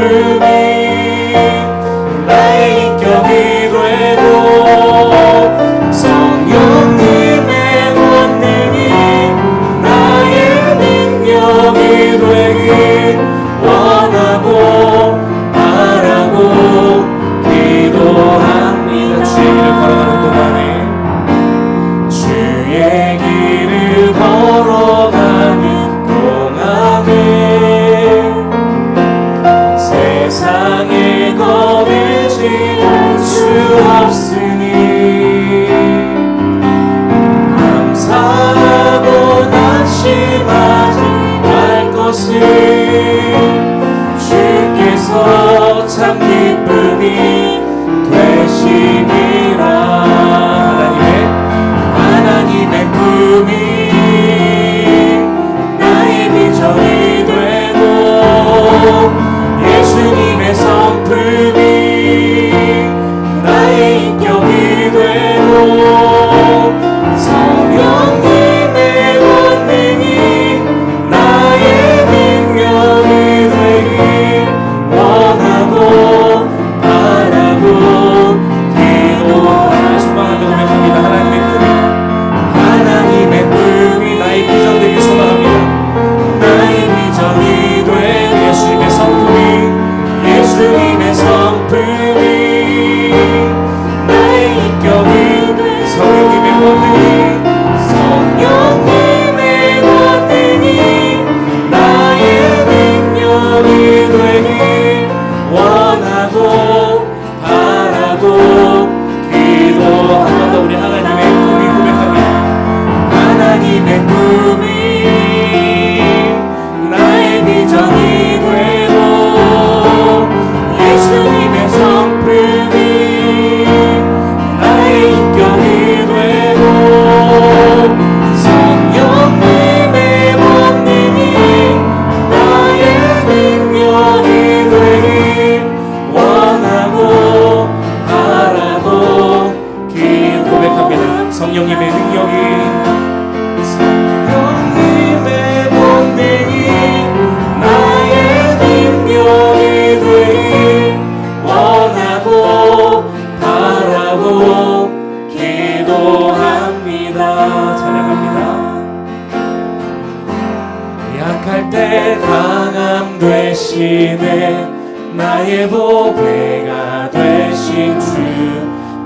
through the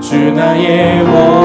주 나의 원.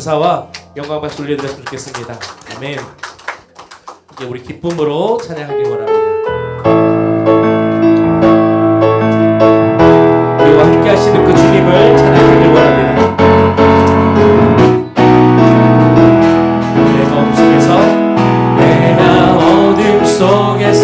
감사와 영광 박수 올려드렸으면 좋겠습니다. 아멘. 이제 우리 기쁨으로 찬양하기 원합니다. 우리와 함께 하시는 그 주님을 찬양하길 원합니다. 내 마음 속에서 내가 어둠 속에서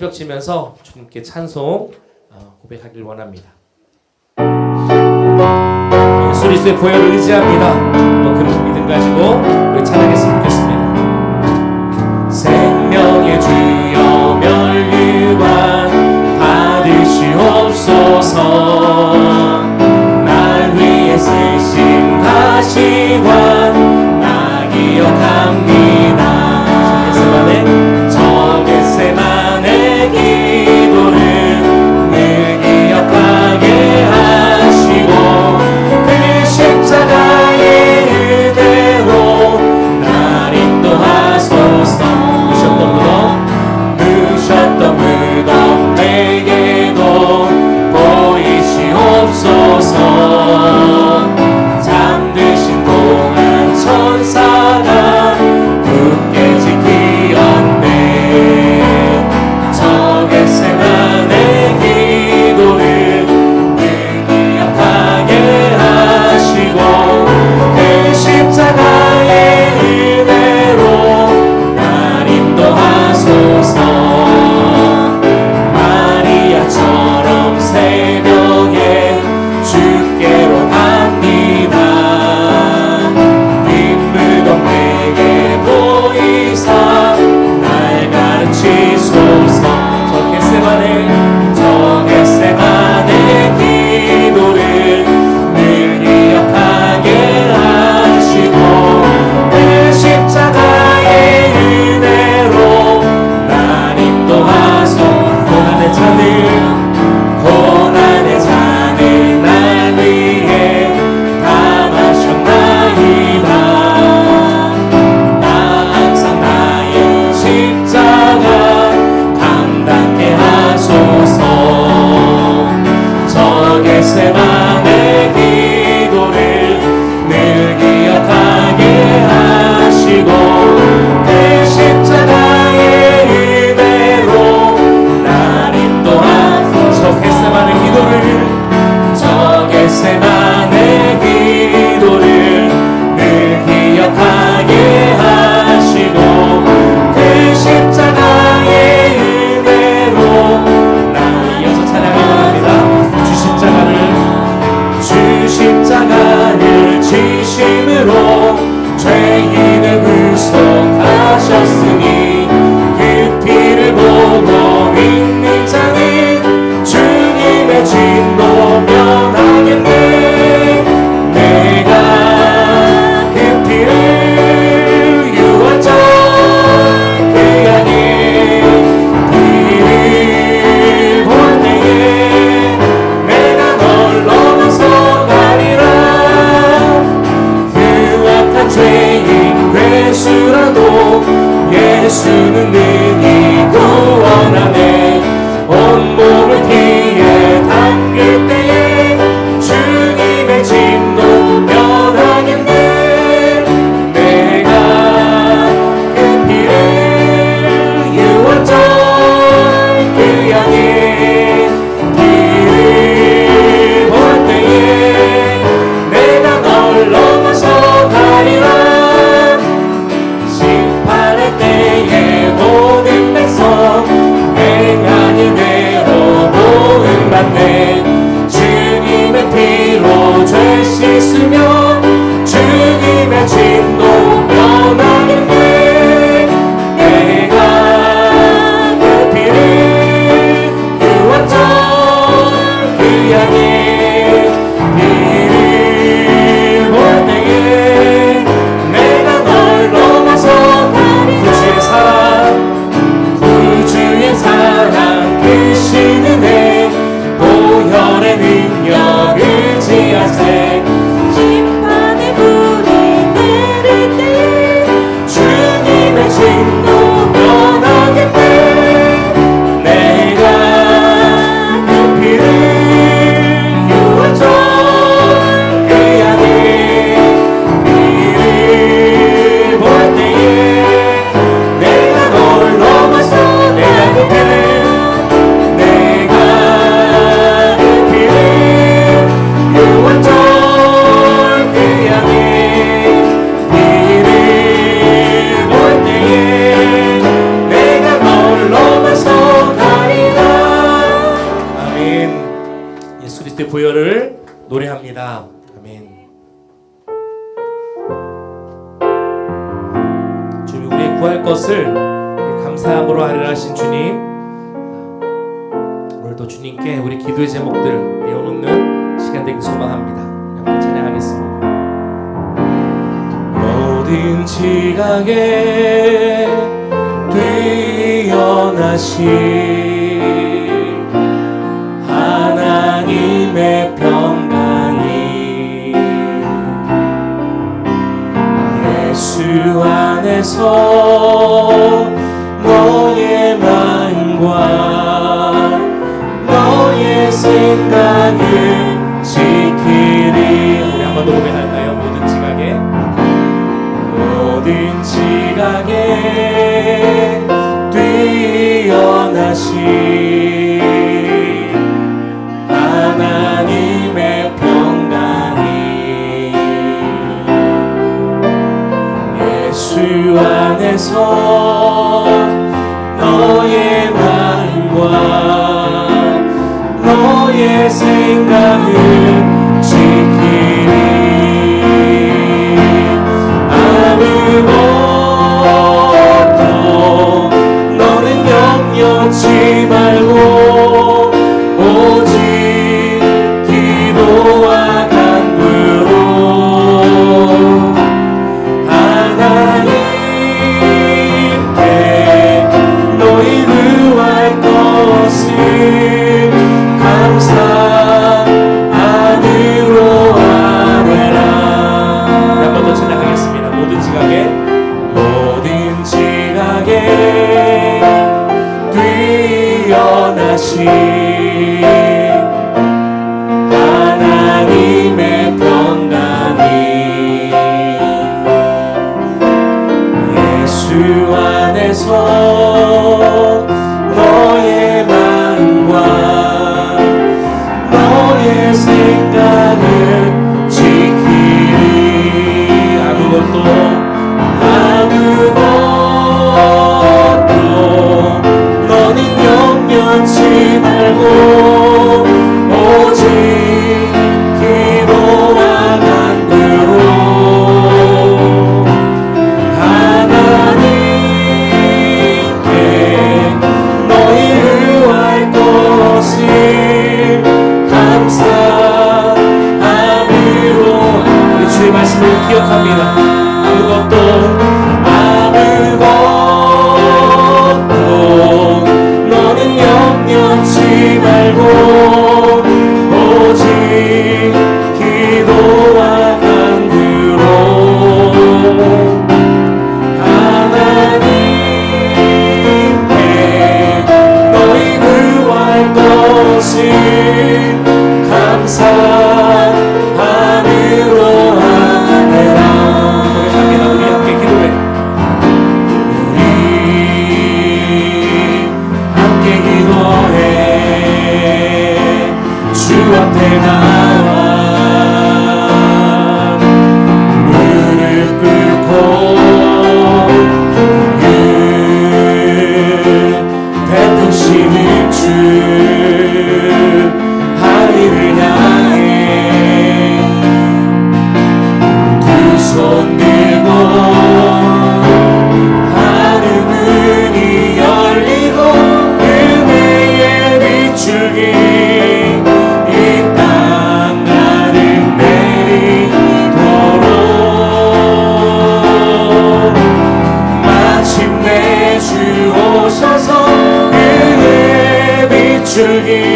성벽 치면서 주님께 찬송 어, 고백하길 원합니다. 예수 그리스도의 보혈을 의지합니다. 뭐 그런 믿음 가지고 우리 찬양했으면 좋겠습니다. 생명의 주 Christ. 하나님의 평강이 예수 안에서 주 안에서 to.